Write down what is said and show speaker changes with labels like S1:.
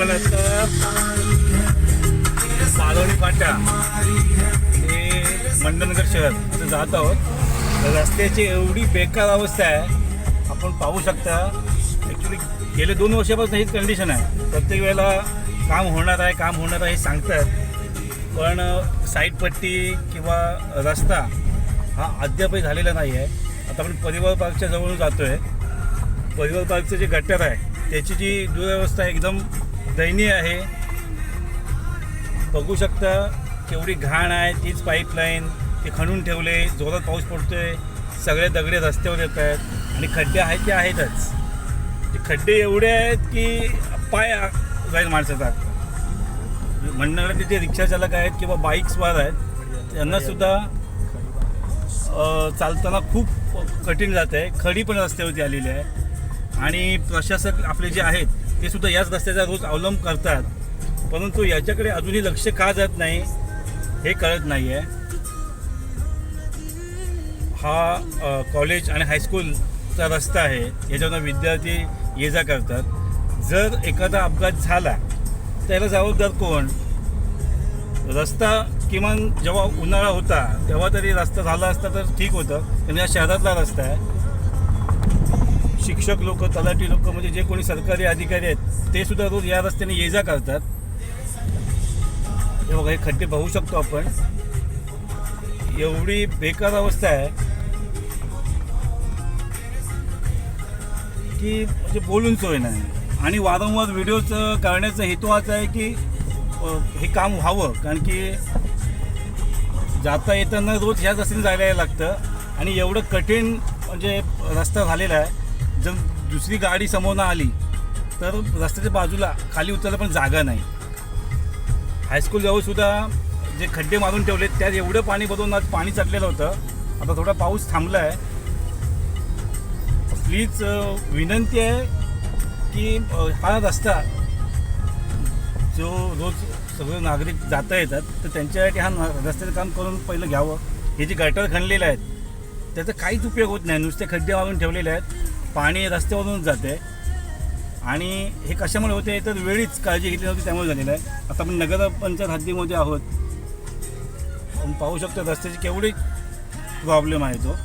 S1: आपण असतं मालवणी फाटा हे मंडनगर शहर. असं जात आहोत. रस्त्याची एवढी बेकार अवस्था आहे. आपण पाहू शकता. ॲक्च्युली गेले दोन वर्षापासून हीच कंडिशन आहे. प्रत्येक वेळेला काम होणार आहे काम होणार आहे हे सांगतात. पण साईड पट्टी किंवा रस्ता हा अद्यापही झालेला नाही आहे. आता आपण परिवार पार्कच्या जवळून जातो आहे परिवार पार्कचं जे गटर आहे त्याची जी दुरावस्था एकदम दयनीय आहे. बघू शकता केवढी घाण आहे तीच पाईपलाईन ते खणून ठेवले जोरात पाऊस पडतोय सगळे दगडे रस्त्यावर येत आहेत आणि खड्डे आहेत ते आहेतच. ते खड्डे एवढे आहेत की पाय जाईल माणसाचा. म्हणणार तिथे रिक्षा चालक आहेत किंवा बाईक्सवार आहेत त्यांना सुद्धा चालताना खूप कठीण जात आहे. खडी पण रस्त्यावरती आलेली आहे. आणि प्रशासक आपले जे आहेत ते सुद्धा याच रस्त्याचा रोज अवलंब करतात. परंतु याच्याकडे अजूनही लक्ष का जात नाही हे कळत नाही आहे हा कॉलेज आणि हायस्कूलचा रस्ता आहे. याच्यावर विद्यार्थी ये जा करतात. जर एखादा अपघात झाला त्याला जबाबदार कोण? रस्ता किमान जेव्हा उन्हाळा होता तेव्हा तरी रस्ता झाला असता तर ठीक होतं पण या शहरातला रस्ता आहे. शिक्षक लोक तलाठी लोक म्हणजे जे कोणी सरकारी अधिकारी आहेत ते सुद्धा रोज या रस्त्याने ये जा करतात. हे बघा हे खड्डे पाहू शकतो आपण. एवढी बेकार अवस्था आहे की म्हणजे बोलून सोय नाही. आणि वारंवार व्हिडिओज करण्याचा हेतू हाच आहे की हे काम व्हावं. कारण की जाता येताना रोज ह्याच रस्त्याने जायला यायला लागतं. आणि एवढं कठीण म्हणजे रस्ता झालेला आहे. जर दुसरी गाडी समोर आली तर रस्त्याच्या बाजूला खाली उतरायला पण जागा नाही. हायस्कूल जवळ सुद्धा जे खड्डे मारून ठेवले त्यात एवढं पाणी भरून आज पाणी चढलेलं होतं. आता थोडा पाऊस थांबला आहे प्लीज विनंती आहे की हा रस्ता जो रोज सगळे नागरिक जाता येतात तर त्यांच्यासाठी हा रस्त्याचं काम करून पहिलं घ्यावं. हे जे गटर खणलेले आहेत त्याचा काहीच उपयोग होत नाही. नुसते खड्डे मारून ठेवलेले आहेत. पाणी रस्त्यावरूनच जाते. आणि हे कशामुळे होते तर वेळीच काळजी घेतली नव्हती त्यामुळे झालेलं आहे. आता आपण नगरपंचायत हद्दीमध्ये आहोत. आपण पाहू शकतो रस्त्याची केवढी प्रॉब्लेम आहे तो.